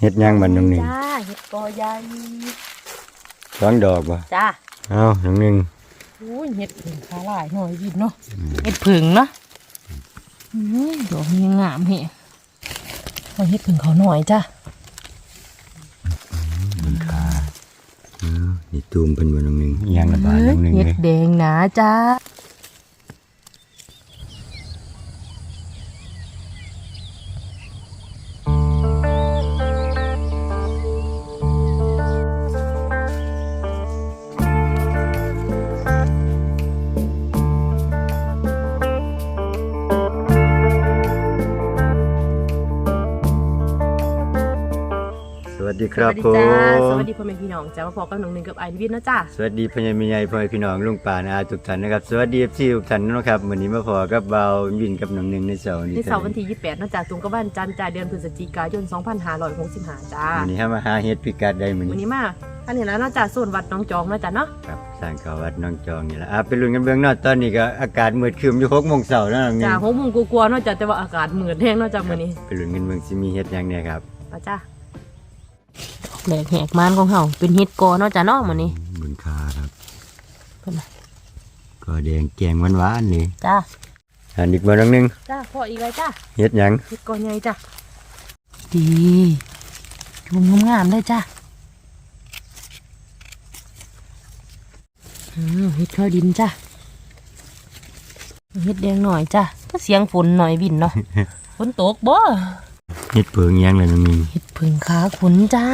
เฮ็ดหยังบัดน้องหนึงจ้าเห็ดกอใหญ่สองดอกบ่จ้าเอ้าน้องหนึงอุ้ยเห็ดผึ่งขาหลายหน่อยวิดเนาะเห็ดผึ่งเนาะอุ้ยดอกนี้งามเฮะเอาเห็ดผึ่งเขาหน่อยจ้าบนขาเออนี่ตูมเพิ่นบ่น้องหนึงอิหยังละบาดน้องหนึงเห็ดเลย แดงหนาจ้า สวัสดีครับสผวัสดีจ้ามสวัสดีพ่อแม่พี่น้องจ้ามาพอกับน้องหนึ่งกับไอวิทย์นะจ้าสวัสดีพ่อใหญ่แม่ใหญ่พ่อแม่พี่น้องลุงป่านาอาทุกท่านนะครับ สวัสดี FC ทุกท่านนะครับวันนี้มาพอกับเบาวินกับน้องหนึงในเสาร์นี้ในเสาร์วันที่ 28นะจ้าตรงกับวันจันทร์จ้าเดือนพฤศจิกายน 2565จ้าวันนี้ให้มาหาเฮ็ดพิกัดได้มื้อวันนี้นี้มาอันนี้แล้วเนาะจ้าส่วนวัดหน้องจองนะจ้าเนาะครับสร้างเขาวัดน้องจองนี่ล่ะอะไปลุ้นกันเบื้องเนอกตอนนี้ก็อากาศมืดครึ้มอยู่6โมงเช้าแล้วน้องหนึจ้างหกโมงกลัวาๆเนาะจ้าแต่ว่าอากาศเหมือนแห้งเนาะจ้ามื้อนี้ไปลุ้นกันเบื้องสิมีเฮ็ดหยังเนี่ยครับมาจ้า แหลกแหกมานของเฮาเป็นเฮ็ดกอเนาะจ้าเนาะมื้อนี้บนขาครับเพิ่นน่ะก็แดงแกงหวานๆนี่จ้าอันอีกบ่น้องหนึงจ้าพออีกเลยจ้าเฮ็ดหยังเฮ็ดกอใหญ่จ้าดีจุ่มงามๆเลยจ้าอืมเฮ็ดข้าวดินจ้าเฮ็ดแดงหน่อยจ้าก็เสียงฝนหน่อยบินเนาะฝนตกบ่ เฮ็ดเพิงหยังล่ะน้องหนึงเฮ็ดผึ่งขาขุนจ้า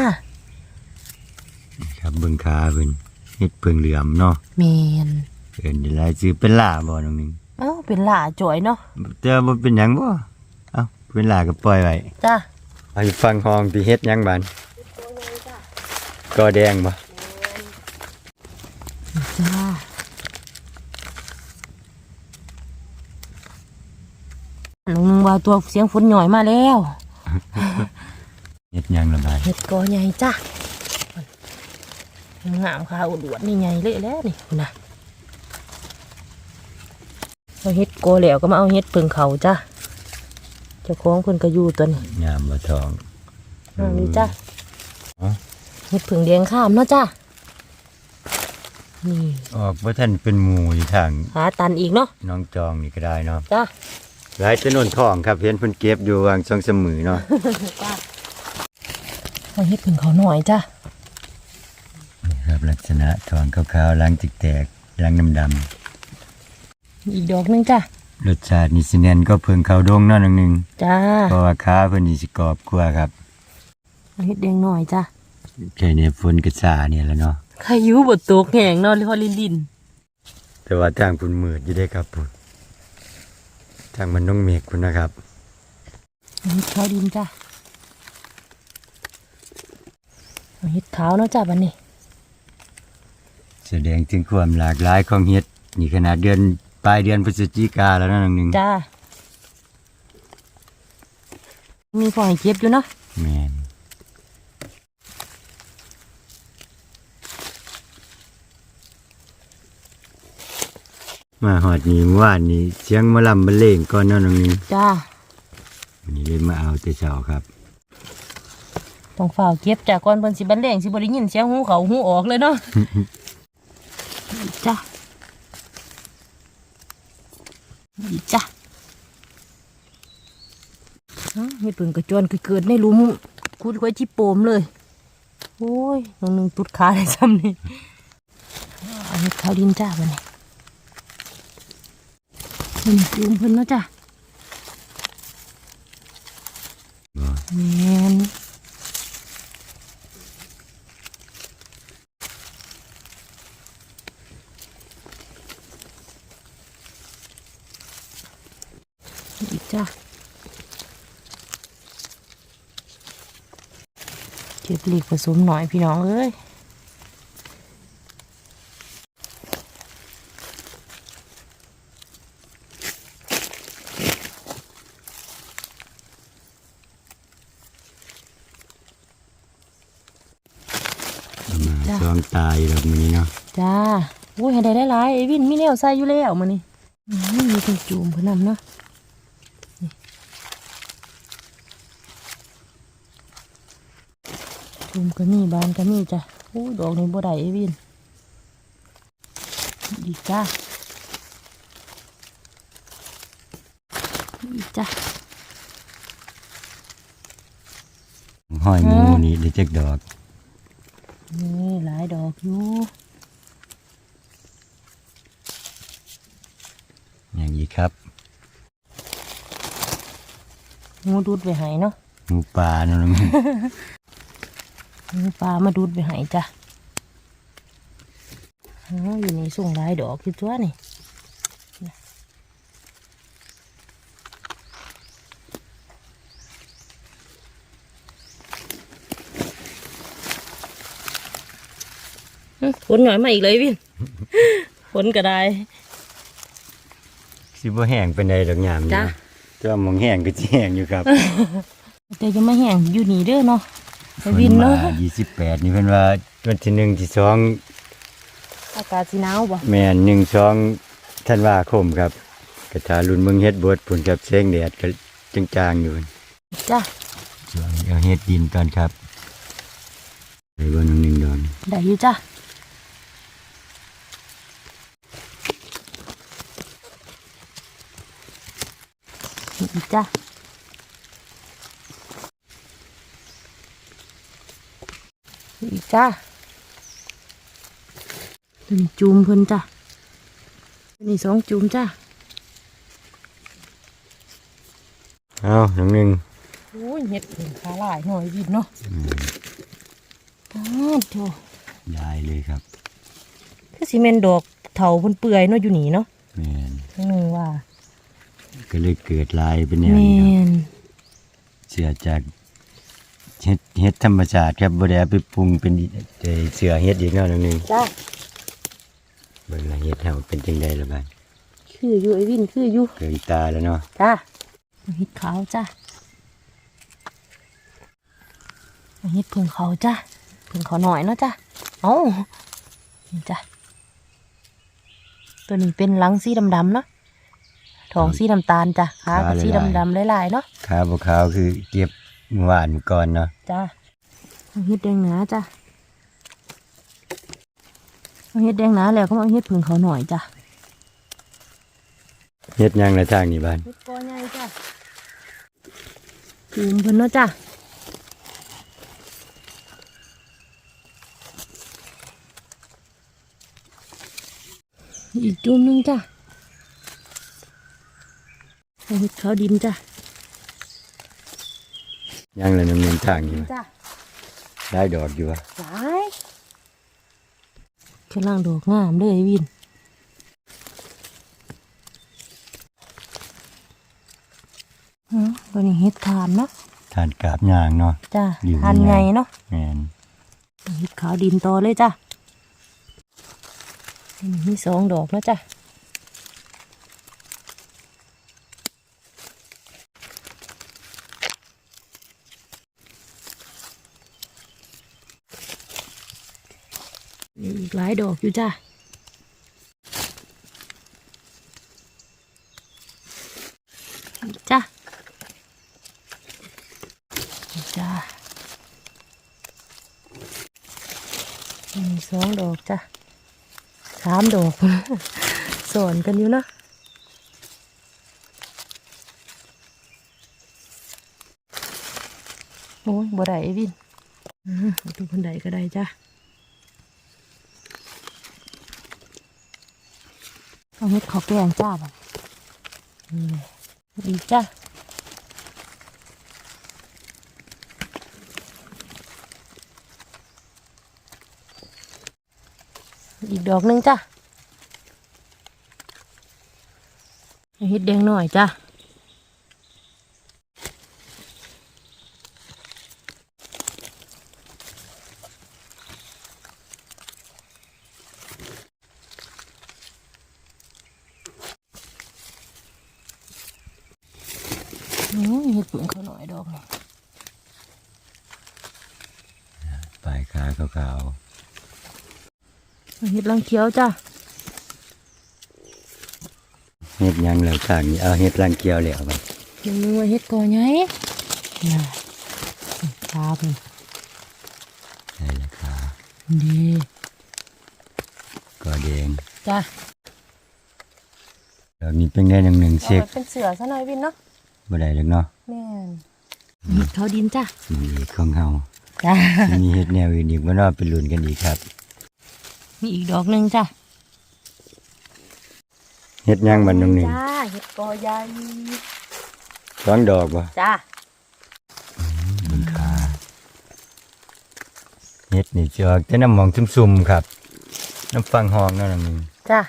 ครับเบิ่งขาเพิ่นเฮ็ดเพิงเหลื่อมเนาะเมนเอิ้นได้หลายชื่อเป็นล่าบ่น้องหนึงเอ้าเป็นหล่าจ่อยเนาะแต่ว่าบ่เป็นหยังบ่เอ้าเป็นล่าก็ปล่อยไว้จ้าเอาอยู่ฟังห้องที่เฮ็ดหยังบานก็แดงบ่จ้าลุงนึงว่าตัวเสียงฝนหน่อยมาแล้วเฮ็ดห ยังละบาดเห็ดกอใหญ่จ้ะงามค่ะอุดวดนี่ใหญ่เลยแล้วนี่คุณนะเอาเห็ดกอแล้วก็มาเอาเห็ดเพิงเขาจ้ะเจ้าของเพิ่นก็อยู่ตัวนี้งามบ่ทองอ่านี่จ้ะอ๋อเห็ดเพิงแดงข้ามเนาะจ้ะนี่ออกบ่ทันเป็นหมู่อยู่ทางหาตันอีกเนาะน้องจองนี่ก็ได้เนาะจ้ะหลายถนนทองครับเห็นเพิ่นเก็บอยู่วางสองสามมือเนาะจ้ะ เอาเห็ดเพิงเขาหน่อยจ้ะนี่ครับลักษณะทองขาวๆล้างจิกแตกล้างดำอีกดอกหนึงจ้ะๆรสชาตินี่สิแนนก็เพิ่งเข้าดงเนาะน้องหนึงจ้าเพราะว่าค้าเพิ่นนี่สิกรอบกว่าครับเอาเห็ดแดงหน่อยจ้ะแค่นี้ฝนกระซาเนี่ยแหละเนาะใครอยู่บนตกแหงเนาะหรือว่าลินลินแต่ว่าทางคุณมืดอยู่ได้ครับพุ่นทางมันน้องเมฆคุณนะครับเอาเห็ดขาวดินจ้ะ เอาเห็ดขาวเนาะจ้ะบันนี้ แสดงถึงความหลากหลายของเฮ็ด นี่ขนาดเดือนปลายเดือนพฤศจิกาแล้วนะน้องหนึงจ้า มีพอให้เก็บอยู่เนาะแม่นมาหอดนี้เมื่อวานนี้เสียงหมะลำบรรเลงก่อนเนาะน้องหนึงจ้า วันนี้เลยมาเอาแต่เช้าครับ ต้องฝ่าเก็บจากก่อนเพิ่นสิบันเลงสิบ่ได้ยินเสียงหูเขาหูออกเลยเนาะจ้าดีจ้าอ้าวเฮ็ดเพิ่นกระจวนคือเกิดในหลุมคุดไว้ที่โปมเลย โอ้ยน้องหนึงตุดขาได้ซ้ำนี่เอาเฮ็ดข้าวดินจ้าบัดนี้นี่ปูมเพิ่นเนาะจ้า บ่ แม่นอีกจ้ะเก็บหลีก ผสมหน่อยพี่น้องเอ้ยเอามาซ้อมตายแบบนี้เนาะจ้าโอ้ยให้ได้ได้หลายไอ้วินมีแนวใส่อยู่แล้วมานี่อื้อมีเป็นจูมเพื่นนำเนาะ ตุ่มก็มีบานก็มีจ้ะโอ้ดอกนี้บ่ได้เอวิน ดีจ้าดีจ้ะห้อยหมูนี่ได้จักดอก นี่หลายดอกอยู่อย่างนี้ครับงูดูดไปใหายเนาะหมูป่าเนาะน้องงู ปลามาดูดไปใหายจ้ะอ๋ออยู่ในส่งหลายดอกคือตัวนี่นะอื้อฝนหน่อยมาอีกเลยวินฝนก็ได้สิบ่แห้งเป็นใดดอกยามนี่จ้ะเนาะแต่ว่าหมองแห้งก็สิแห้งอยู่ครับ แต่จะมาแห้งอยู่นี่เด้อเนาะ ไปวินเนาะพิ่มา28นี่เพิ่นว่าวันที่1ที่2อากาศสีหนาวบ่แม่น1 2ธันวาคมครับกระถารุ่นเมืองเฮ็ดบดพุ่นกับแสงแดดก็จางๆอยู่จ้ะช่วงเอาเฮ็ดดินก่อนครับไปเบิ่งหนึงดอนได้อยู่จ้ะอีกจ้ะ อีกจ้ะตัวนี้จูมเพิ่นจ้ะตัวนี้สองจูมจ้ะเอาน้องหนึงโอ้ยเห็ดเพิ่นขาหลายหน่อยวิดเนาะอ้าวโถได้เลยครับ คือสิเมนดอกเถาเพิ่นเปื่อยเนาะอยู่นี่เนาะแม่นทั้งหนึงว่า ก็เลยเกิดลายเป็นแนวแมนี้ครับนเสือจาก เฮ็ดเฮ็ดธรรมชาติครับบ่ได้เอาไปปรุงเป็นเอ่อเสือเฮ็ดอีกเนาะน้องหนึงจ้ะเบิ่งละเฮ็ดเฮาเป็นจังไดล่ะบัดคืออยู่ไอ้วินคืออยู่เกินตาแล้วเนาะจ้ะเห็ดขาวจ้ะเห็ดเพิ่งเขาจ้ะเพิ่งเขาหน่อยเนาะจ้ะเอ้านี่จ้ะตัวนี้เป็นหลังสีดำๆเนาะท้องสีน้ำตาลจ้ะขาก็สีดำๆหลายๆเนาะขาวบ่ขาวคือเก็บ เมื่อวานก่อนเนาะจ้ะเอาเห็ดแดงหนาจ้ะเอาเห็ดแดงหนาแล้วก็เอาเห็ดเพิ่งเขาหน่อยจ้ะเฮ็ดหยังละทางนี้บ้านเห็ดกอใหญ่จ้ะจูมเพิ่นเนาะจ้ะอีกจูมหนึงจ้ะเอาเห็ดขาวดินจ้ะ ยังละน้องหนึงทางนี้วะจ้ะได้ดอกอยู่วะหลายกำลังดอกงามเลยวินฮะตัวนี้เห็ดทานเนาะทานกาบย่างเนาะ จ้ะอยู่ทานยังไงไง เนาะแม่นเห็ดขาวดินต่อเลยจ้ะอันนี้มีสองดอกแล้วจ้ะ อีกหลายดอกอยู่จ้ะจ้ะจ้ะมีสองดอกจ้ะสามดอกสอนกันอยู่นะโอ้ยบ่ได้วินอื้อตัวคนใดก็ได้จ้า เฮ็ดข้าแกงจ้าบ่ะดีจ้าอีกดอกหนึงจ้าเฮ็ดแดงหน่อยจ้าโอ้ยเฮ็ดเปลืองเขาหน่อยดอกนี่ ปลายขาขาว เอาเฮ็ดลังเขียวจ้ะๆเฮ็ดหยังแล้วทางนี้เอาเฮ็ดรังเกียวแล้วบัดยังนึกว่าเฮ็ดก่อไงน่ะตาเพิ่นใช่แล้วครับดีก็แดงจ้าดอกนี้เป็นได้หนึ่งหนึ่งเช็คเป็นเสือซะหน่อยวินเนาะบ่ได้แล้วเนาะแม่นเห็ดเขาดินจ้ามีอีกของเฮาจ้าสิมีเฮ็ดแนวอื่นอีกบ่เนาะไปลุ้นกันอีกครับ มีอีกดอกหนึ่งจ้าเฮ็ดหยังบัดหนึงหนึ่งจ้าเห็ดกอใหญ่สองดอกบ่จ้าบนขาเฮ็ดนี่จะออกแต่น้ำหมองซุ่มๆครับ น้ำฟังหองเนั่นนึงจ้า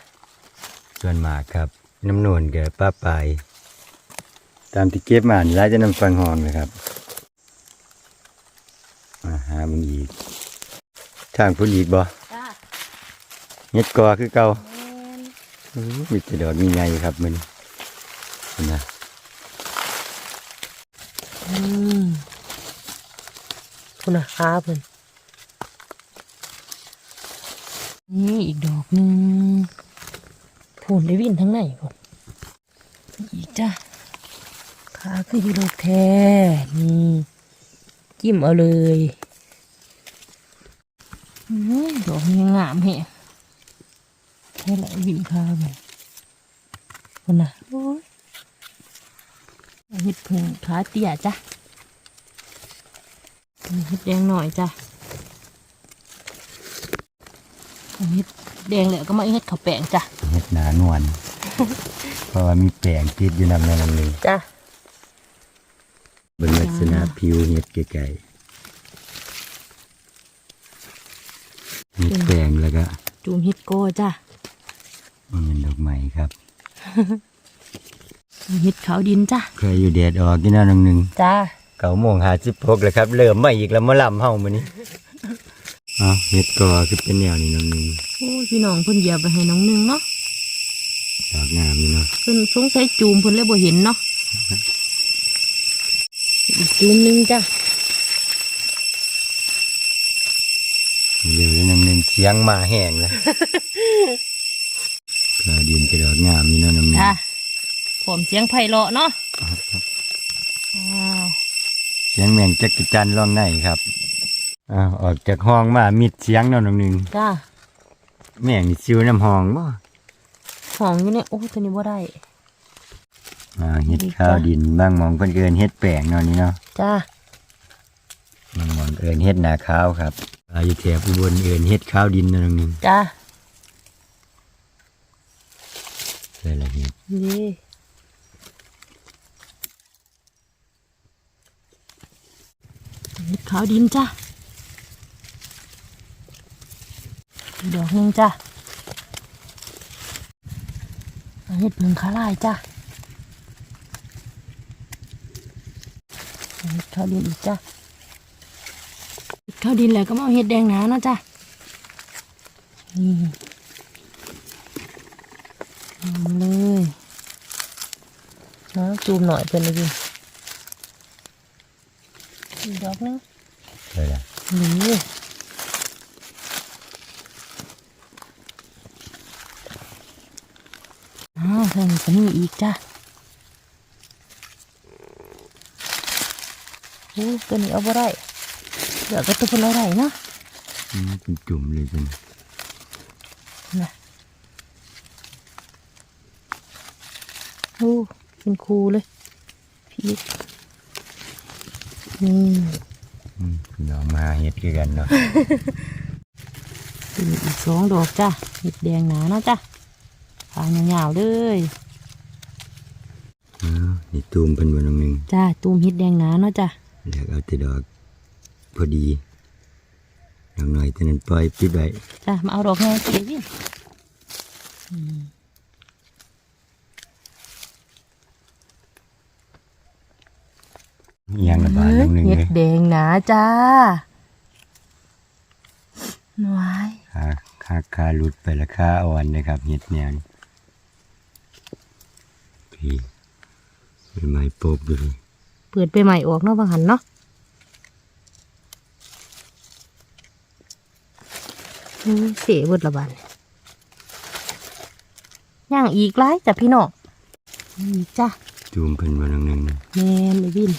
ส่วนมากครับ น้ำนวลกับป้าปลายตามที่เก็บมานี่หลายจะน้ำฟังหองนะครับมาหามันอีกทางพุ่นอีกบ่จ้า เฮ็ดกอคือเก่าแม่นอู้มีแต่ดอกมีใหญ่ครับมันเห็นนะอืมคุณนะค้าเพิ่นนี่อีกดอกหนึ่งผลได้วินทั้งไหนก่อนอีกจ้าขาคืออยู่ดอกแท้นี่จิ้มเอาเลยอืมดอกนี้งามแฮะ แค่ไหลวินค้าไปคนน่ะโอ้ยเห็ดผึ่งขาเตี้ยจ้ะเห็ดแดงหน่อยจ้ะเห็ดแดงแล้วก็มาเห็ดข้าวแป้งจ้ะเฮ็ดหนานวลเพราะว่ามีแป้งติดอยู่นำนั่นนึงจ้ะบนลักษณะผิวเห็ดไก่ๆมีแป้งแล้วก็ จูมเห็ดโก้จ้ะมั นเป็นดอกไม้ครับเห็ดขาวดินจ้ะเคยอยู่แดดออกที่นั่นนึงหนึ่งจ้ะเก้าโมงหาสิบหกแล้วครับ เริ่มมาอีกแล้วมาลำเฮามื้อนี้อ๋อเห็ดกอคือเป็นแนวนี้นึงหนึ่งโอ้ยพี่น้องเพิ่นเหยียบไปให้น้องหนึงเนาะดอกงามนี่เนาะเพิ่นสงสัยจูมเพิ่นเลยบ่เห็นเนาะอีกจูมหนึงจ้ะเร็วเลยนึงหนึ่งเสียงมาแห้งแล้ว กระดินกระดอกงามนี่เนาะนึงหนึ่งจ้ะผมเสียงไพเราะเนาะเสียงแมงจักรจันร้องในครับอ้าวออกจากห้องมามิดเสียงนาะนึงหนึ่งจ้ะแม่งนี่ซิวน้ำห้องบ่ห้องอยู่เนี่ยโอ้ตัวนี้บ่ได้อ่าเห็ดข้าวดินบางมองเพิ่นเอินเห็ดแป้งเนาะนี่เนาะจ้ะบางมองเอินเห็ดหนาข้าวครับอายุแถบอุบลเอินเห็ดข้าวดินนาะนึงนึงจ้ะ ใช่ละเห็ดนี่เห็ดขาวดินจ้ะดอกหนึงจ้ะเอาเห็ดผึ่งขาลายจ้ะเอาเห็ดขาวดินอีกจ้ะเห็ดขาวดินแล้วก็มาเอาเห็ดแดงหนาเนาะจ้ะนี่ เอาเลยน้องจูมหน่อยเพื่อนเลยดิอีกดอกหนึงใช่ละนี่อ้าวเพิ่นก็มีอีกจ้ะโอ้ตัวนี้เอาบ่ได้เดี๋ยวก็ตัวเพิ่นเอาได้เนาะอืมเป็นจุ่มเลยเป็นนะ โอ้เป็นครูเลยพีกนี่อืมเรามาเห็ดคือกันเนาะเป็นอีกสองดอกจ้ะเห็ดแดงหนาเนาะจ้ะฟางยาวๆเลยอ้าวนี่ตูมเป็นวันนึงจ้าตูมเห็ดแดงหนาเนาะจ้ะแล้วเอาแต่ดอกพอดีดอกหน่อยแต่นั้นปล่อยปิดไว้จ้ามาเอาดอกแง่เสีย วินอิหยังละบาทนึงหนึ่งเห็เลดยแดงหนาจ้าว้ายขาขาขาหลุดไปและขาอ่อนนะครับเห็ดแนวนี้พี่เป็นไม้โป๊บอยู่เลยเปิดไปใหม่ออกเนาะบางหันเนาะอืมเสียเบิดละบาดย่างอีกไรจ้ะพี่น้องนี่จ้ะจูมเป็นวันนึงแมนเลยวิน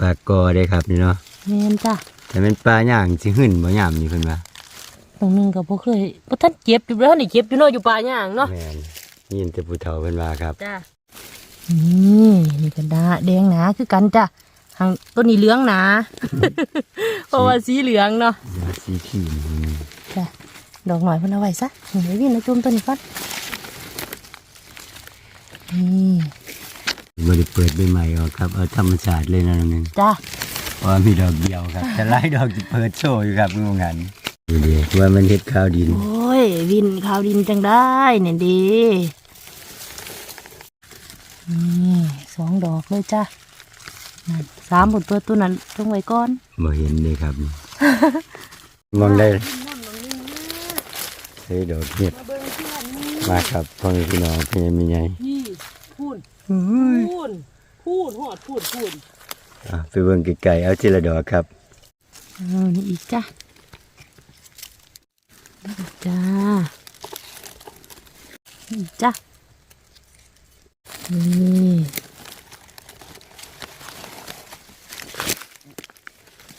ปากกอได้ครับนี่เนาะแม่นจ้ะแต่เป็นปลาย่างสิหึ่นบ่ยามนี่เพิ่นว่าตรงนึงก็บ่เคยบ่ทันเจ็บอยู่แล้วนี่เจ็บอยู่เนาะอยู่ป่าย่างเนาะแม่นยินแต่ผู้เฒ่าเพิ่นว่าครับจ้ะนี่นี่ก็ดาแดงหนาคือกันจ้ะทางต้นนี้เหลืองหนาเพราะว่าสีเหลืองเนาะยาสีขีมนี่จ้ะดอกหน่อยเพิ่นเอาไว้ซะนี่วินนะจุ่มต้นนี้ก่อนนี่ บ่ได้เปิดใบใหม่ออกครับเอาธรรมชาติเลยนะน้องหนึงจ้ะเพราะว่ามีดอกเดียวครับแต่หลายดอกสิเปิดโชว์อยู่ครับงูงันนี่เด้ว่ามันเฮ็ดข้าวดิน โอ้ยวินข้าวดินจังได้เนี่ยดีนี่สองดอกเลยจ้ะนั่นสามบนตัวตัวนั้นต้องไว้ก่อนบ่เห็นเลยครับมองได้เฮ้ยดอกเห็ดมาครับพ่อแม่พี่น้องเพี่นมีไงนี่ พูนพูนพูนหอดพูนพูนอะไปเบิ่งไกลๆเอาทีละดอกครับเออนี่อีกจ้ะนี่อีกจ้านี่อีกจ้ะนี่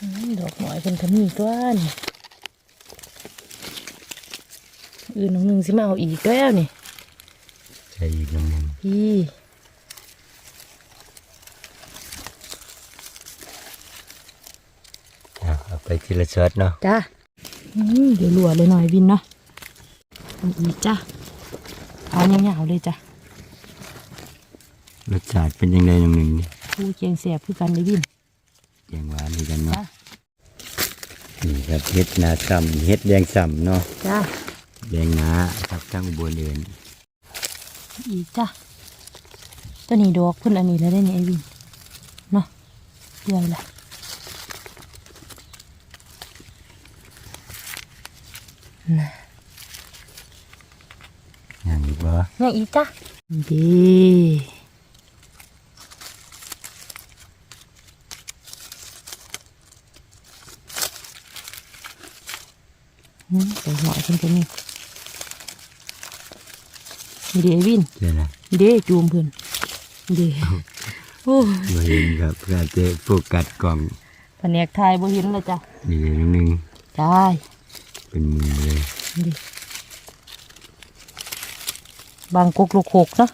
อืมดอกหน่อยเป็นขมีก้อนอื่นน้องหนึ่งสิมาเอาอีกแล้วนี่ใช่อีกน้องหนึงพี่อะเอาไป ทีละช็อตเนาะจ้าอืมเดี๋ยวหลัวเลยหน่อยบินเนาะเอาอีกจ้ะเอาเงาวๆเลยจ้ะรสชาติเป็นยังไงน้องหนึงนี่ผู้เจียงแสบคือกันเลยบินแกงหวานด้วยกันเนาะจ้ะนี่ครับเฮ็ดนาซ้ำเฮ็ดแดงซ้ำเนาะจ้าแดงหนาครับทั้งอุบลเดินอีกจ้ะตัวนี้ดอกเพิ่นอันนี้แล้วได้เนี่ยไอ้บินเนาะเรื่อยละน่ะ อย่างอีกบ่ ยังอีกจ้ะดีอืมใส่หน่อยเพิ่นจะนี่นี่เดี๋ยวไอ้บินใช่ละเด้จูมเพิ่นเด้โอ้บ่เห็นครับก็จะโฟกัสกล่องแผนกไทยบ่เห็นเลยจ้ะนี่เลยน้องหนึงจ้าเป็นมือเลยเด้ บางกกลูกหกเนาะ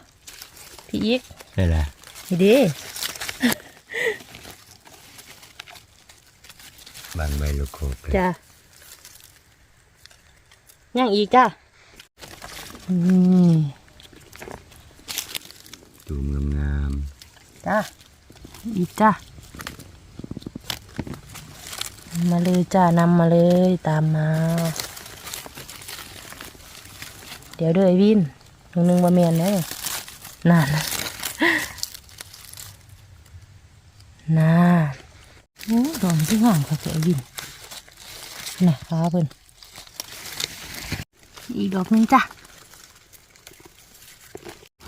พี่อีกใช่ละนี่เด้บางใบลูกโคกเลยจ้ายังอีกจ้ะอืมตูมงามจ้าอีกจ้ะมาเลยจ้านำมาเลยตามมา เดี๋ยวเด้อไอ้วินห นึ่งหนึ่งบะเมียนแล้วเนี่ยนานนะนานโอ้ดอกที่ห่างค่ะไอ้วินน่ะฟ้าเพิ่นอีกดอกหนึงจ้ะๆ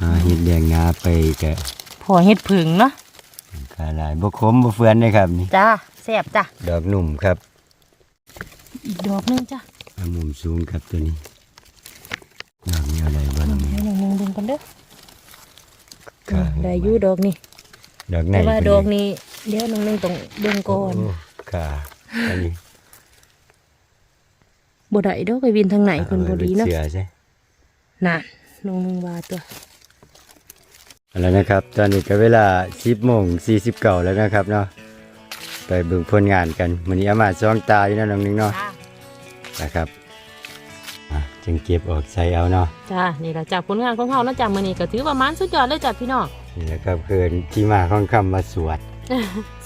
หาเห็ดแดงงาไปกะพอเห็ดผึ่งเนาะกาหลายบ่คมบ่เฟือนเลยครับนี่จ้าแซ่บจ้ะดอกหนุ่มครับ อีกดอกหนึงจ้ะเอามุมสูงครับตัวนี้ดอกนี้อะไรบ้าง ให้หนึ่งหนึ่งดึงกันเด้อ ค่ะ ได้อยู่ดอกนี้ดอกไหนแต่ว่าเป็นดอกนี้เดี๋ยวหนึ่งหนึ่งต้องเบิ่งก่อนโค่ะอันนี้บ่ได้ดอกไอ้วินทางไหนคนบ่อาไว้ดีเนาะเสือใช่นั่นหนึ่งหนึ่งว่าตัวเอาแล้วนะครับ ตอนนี้ก็เวลา10โมง49แล้วนะครับเนาะไปเบิ่งผลงานกันมื้อนี้อามาสองตาอยู่เนาะน้องหนึงเนาะจ้านะครับอะจึงเก็บออกใส่เอาเนาะจ้านี่แหละจากผลงานของเขาเนาะจากมื้อนี้ก็ถือว่ามันสุดยอดเลยจ้ะพี่น้อง นี่แหละครับคือที่มาของคำว่าสวด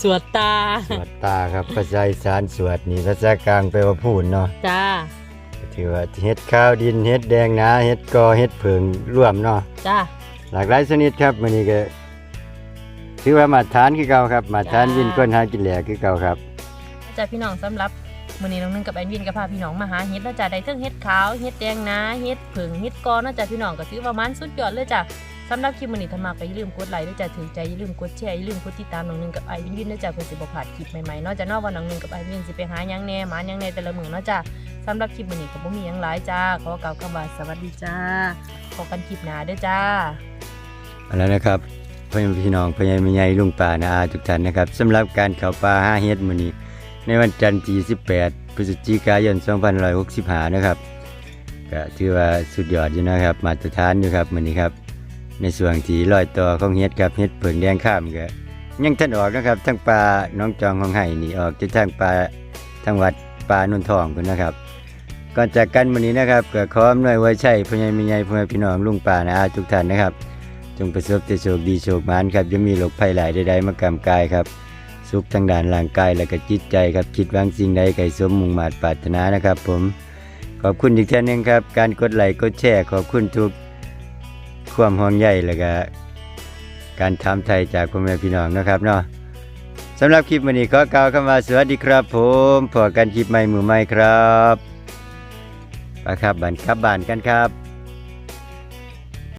สวดตา สวดตาครับภาษาอีสานสวดนี่ภาษากลางแปลว่าพูดเนาะจ้าก็ถือว่าเฮ็ดข้าวดินเฮ็ดแดงนาเฮ็ดกอเฮ็ดเผิงร่วมเนาะจ้าหลากหลายชนิดครับมื้อนี้ก็ถือว่ามาตรฐานคือเก่าครับ มาตรฐานจ้าวินก้นหากินแหลกคือเก่าครับจ้าพี่น้องสำหรับมื้อนี้น้องนึงกับแอนวินก็พาพี่น้องมาหาเฮ็ดแล้วจ้ะได้เทั้งเฮ็ดขาวเฮ็ดแดงนะเฮ็ดผึ่งเฮ็ดกอเนาะจ้ะพี่น้องก็ถือว่ามันสุดยอดเลยจ้ะ สำหรับคลิปมื้อนี้ถ้ามาก็อย่าลืมกดไลค์ด้วยจ้ะถือใจอย่าลืมกดแชร์อย่าลืมกดติดตามน้องนึงกับไอวินวินด้วยจ้ะเพื่อสิบ่าดคลิปใหม่ๆนาะจ้ะเนาะว่าน้องนึงกับไอวินสิไปหายังแน่หมายังแน่แต่ละมือเนาะจ้ะสำหรับคลิปมื้อนี้ก็บ่มีหยังหลายจ้าขอกล่าวคำว่าสวัสดีจ้าพบกันคลิปหน้าด้อจ้าเอาแล้วนะครับพ่อแม่พี่น้องพ่อใหญ่แม่ใหญ่ลุงป้านาอาทุกท่านนะครับสำหรับการเข้าป่าห้าเฮ็ดมื้อนี้ในวันจันทร์ที่18พฤศจิกายน2565นะครับก็ถือว่าสุดยอดอยู่นะครับ มาตรฐานอยู่ครับมื้อนี้ครับ ในส่วนที่ลอยต่อของเฮ็ดครับเฮ็ดเผิงแดงข้ามก็ยังท่านออกนะครับทั้งปลาน้องจองของไห้นี่ออกจากทางปลาทางวัดปลานุ่นทองพุ่นนะครับก่อนจากกันวันนี้นะครับก็ขออำนวยไว้ใช่พ่อใหญ่แม่ใหญ่พ่อแม่พี่น้องลุงป่านะอาทุกท่านนะครับ จงประสบแต่โชคดีโชคมานครับจะมีโรคภัยหลายใดๆมากำกายครับสุขทางด้านร่างกายและก็จิตใจครับคิดวางสิ่งใดไก่สมมุ่งมาตรปรารถนานะครับ ผมขอบคุณอีกท่านหนึงครับ การกดไลค์กดแชร์ขอบคุณทุก ความห่วงใยและก็การถามไทยจากพ่อแม่พี่น้องนะครับเนาะสำหรับคลิปวันนี้ขอกล่าวคำว่าสวัสดีครับผมพอกันคลิปใหม่มือใหม่ครับไปครับบันครับบานกันครับ